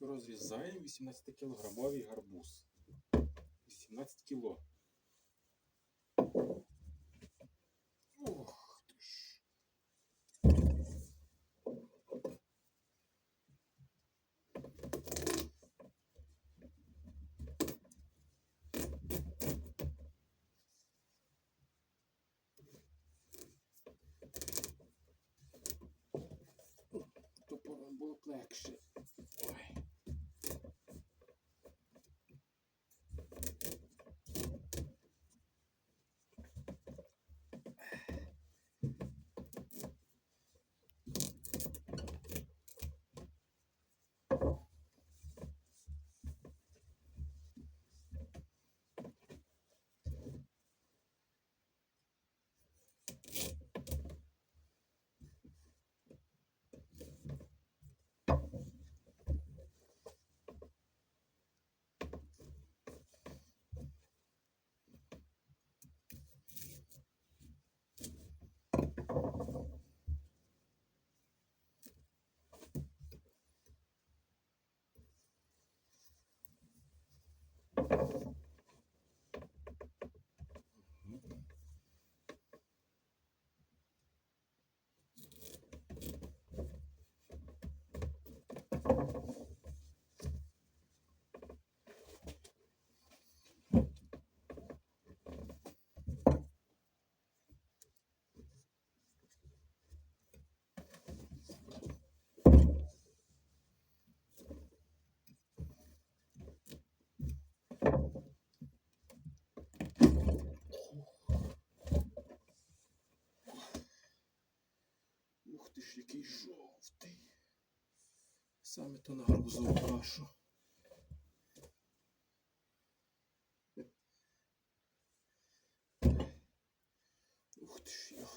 Розрізаємо 18-кілограмовий гарбуз. 18 кіло. Ох ти ж. Топором було б легше. Ух який жовтий. Саме то на гарбузову кашу. Ух ти ж, тяжко.